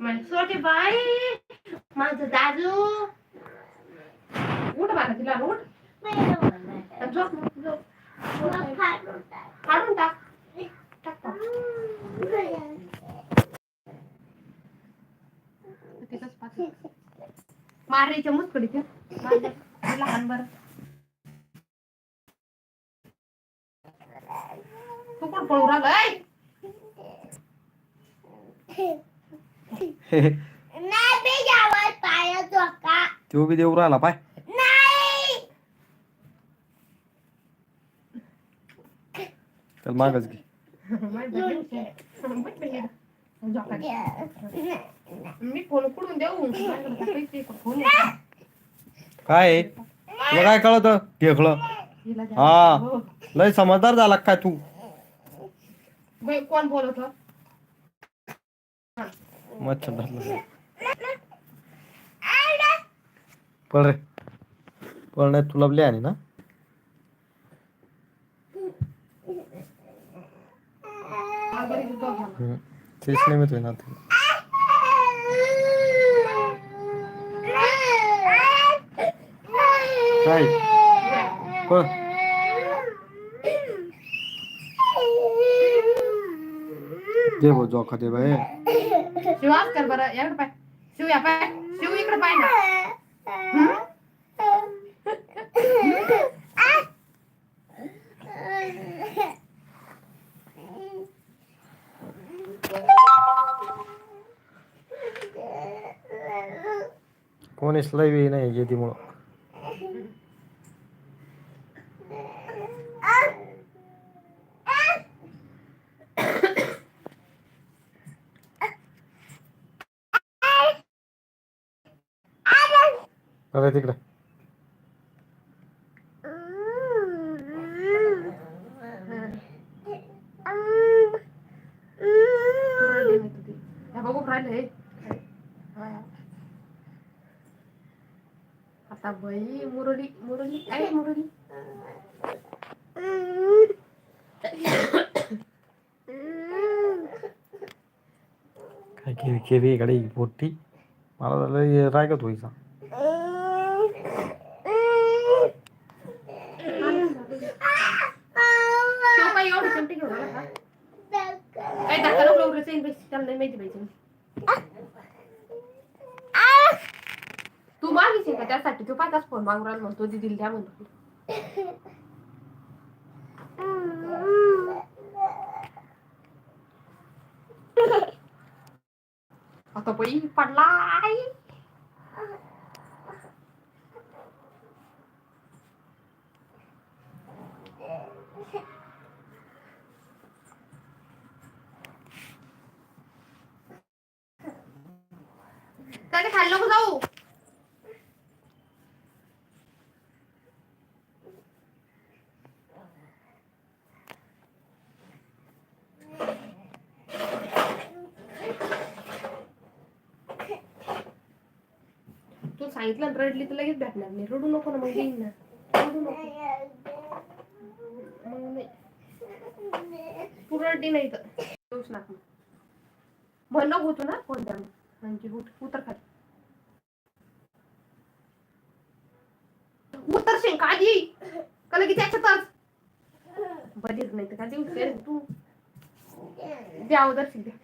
म्हण छोटे बाई माझं दाजू उठ बाबा तिला उठ. झोप झोप. काढून टाक. टाक मारायच्या मुसकडीत लहान बरं. तू कोण पळू राहिलाय तो बी देऊ राहिला पाय. नाही. तर मागच घे. मी फोन कुठून देऊ. पैसे फोन काय? तुला काय कळत? टेकलं. हा. लय समजदार झाला काय तू? कोण बोलत होतं? मच्छर धरलं पळ रे पळ नाही तुला बी आणि ना हम्म. तेच नाही मिळतोय ना ते. काय पळ दे भाऊ जोखा दे बाय शिव आज कर बरं याकडे पाय. शिव या पाय. शिव इकडे पाय ना. कोणीच लय वेळ नाही जेतीमुळं अरे तिकडे. आता बाई मुरली मुरली. काय मुरली. काय केली केली इकडे ही पोट्टी मला लय रागत व्हायचा शिव बाई एवढं चिमटी घेऊन आला का? काय धक्का नको लावू रे, माहिती पाहिजे तू मागितली का त्यासाठी तू पाच फोन मागून राहिला म्हणतो दिदीला द्या म्हणतो आता बाई पडलाय काय ते खाल्लो नको जाऊ. तू सांगितलं रडली तर लगेच भेटणार नाही. रडू नको ना मग येईन ना. रडू नको. मग नाही. तू रडली नाही तर. म्हणलं होतो ना कोणत्या म्हणजे उतर खाली. उतर शेंक आधी का लगेच त्याच्यातच बरीच नाही तर का देऊ तू. द्या उदर शिक द्या